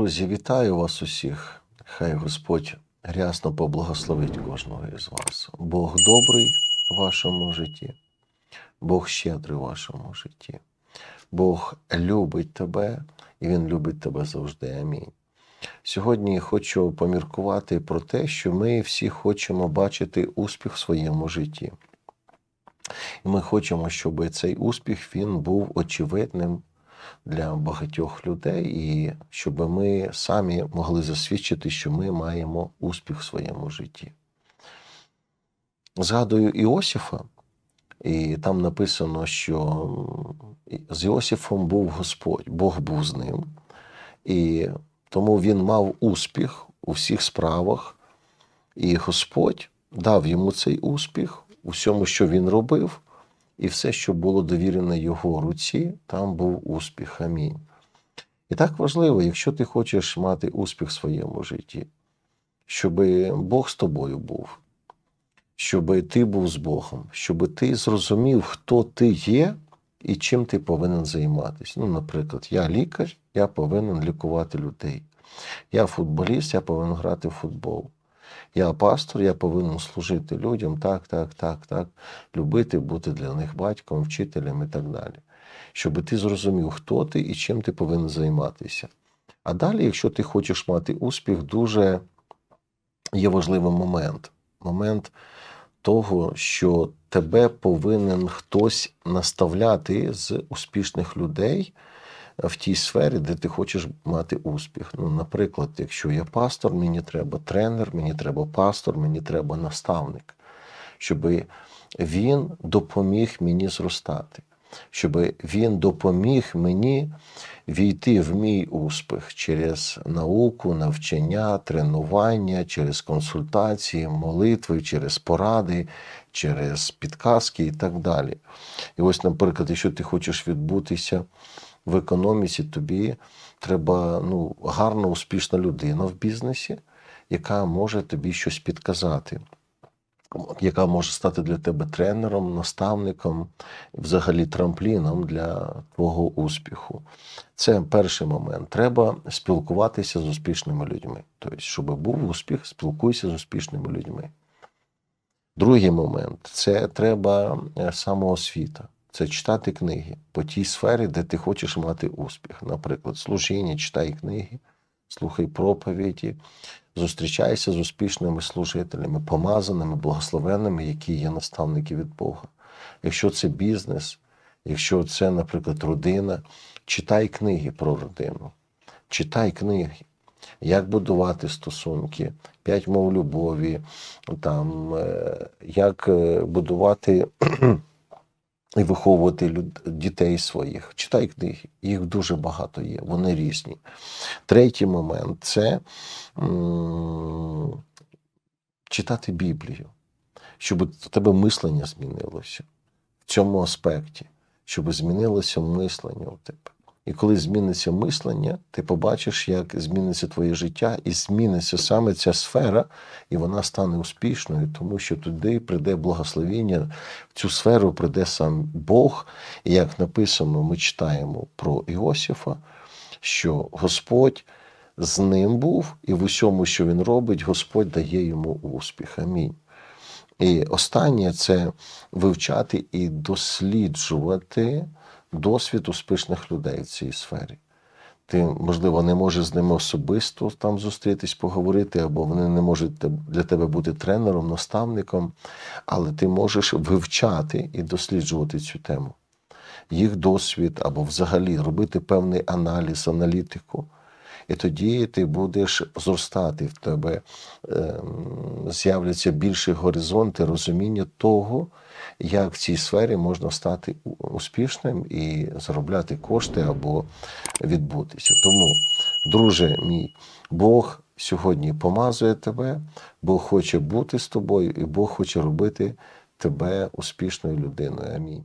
Друзі, вітаю вас усіх. Хай Господь рясно поблагословить кожного із вас. Бог добрий в вашому житті, Бог щедрий в вашому житті. Бог любить тебе і Він любить тебе завжди. Амінь. Сьогодні хочу поміркувати про те, що ми всі хочемо бачити успіх в своєму житті. І ми хочемо, щоб цей успіх він був очевидним для багатьох людей, і щоб ми самі могли засвідчити, що ми маємо успіх в своєму житті. Згадую Іосифа, і там написано, що з Іосифом був Господь, Бог був з ним, і тому він мав успіх у всіх справах, і Господь дав йому цей успіх у всьому, що він робив, і все, що було довірено його руці, там був успіх. Амінь. І так важливо, якщо ти хочеш мати успіх в своєму житті, щоб Бог з тобою був, щоб ти був з Богом, щоб ти зрозумів, хто ти є і чим ти повинен займатися. Ну, наприклад, я лікар, я повинен лікувати людей. Я футболіст, я повинен грати в футбол. Я пастор, я повинен служити людям, так, так, так, так, любити, бути для них батьком, вчителем і так далі. Щоб ти зрозумів, хто ти і чим ти повинен займатися. А далі, якщо ти хочеш мати успіх, дуже є важливий момент. Момент того, що тебе повинен хтось наставляти з успішних людей в тій сфері, де ти хочеш мати успіх. Ну, наприклад, якщо я пастор, мені треба тренер, мені треба пастор, мені треба наставник, щоб він допоміг мені зростати, щоб він допоміг мені війти в мій успіх через науку, навчання, тренування, через консультації, молитви, через поради, через підказки і так далі. І ось, наприклад, якщо ти хочеш відбутися в економіці, тобі треба ну, гарна, успішна людина в бізнесі, яка може тобі щось підказати, яка може стати для тебе тренером, наставником, взагалі трампліном для твого успіху. Це перший момент. Треба спілкуватися з успішними людьми. Тобто, щоб був успіх, спілкуйся з успішними людьми. Другий момент це треба е, самоосвіта. Це читати книги по тій сфері, де ти хочеш мати успіх. Наприклад, служіння, читай книги, слухай проповіді, зустрічайся з успішними служителями, помазаними, благословенними, які є наставники від Бога. Якщо це бізнес, якщо це, наприклад, родина, читай книги про родину, читай книги. Як будувати стосунки, п'ять мов любові, там, е, як е, будувати і виховувати люд... дітей своїх. Читай книги, їх дуже багато є, вони різні. Третій момент це м- читати Біблію, щоб у тебе мислення змінилося в цьому аспекті, щоб змінилося мислення у тебе. І коли зміниться мислення, ти побачиш, як зміниться твоє життя, і зміниться саме ця сфера, і вона стане успішною, тому що туди прийде благословіння, в цю сферу прийде сам Бог. І як написано, ми читаємо про Іосифа, що Господь з ним був, і в усьому, що він робить, Господь дає йому успіх. Амінь. І останнє це вивчати і досліджувати досвід успішних людей в цій сфері. Ти, можливо, не можеш з ними особисто там зустрітись, поговорити, або вони не можуть для тебе бути тренером, наставником, але ти можеш вивчати і досліджувати цю тему, їх досвід, або взагалі робити певний аналіз, аналітику. І тоді ти будеш зростати в тебе, е, з'являться більші горизонти розуміння того, як в цій сфері можна стати успішним і заробляти кошти або відбутися. Тому, друже мій, Бог сьогодні помазує тебе, Бог хоче бути з тобою, і Бог хоче робити тебе успішною людиною. Амінь.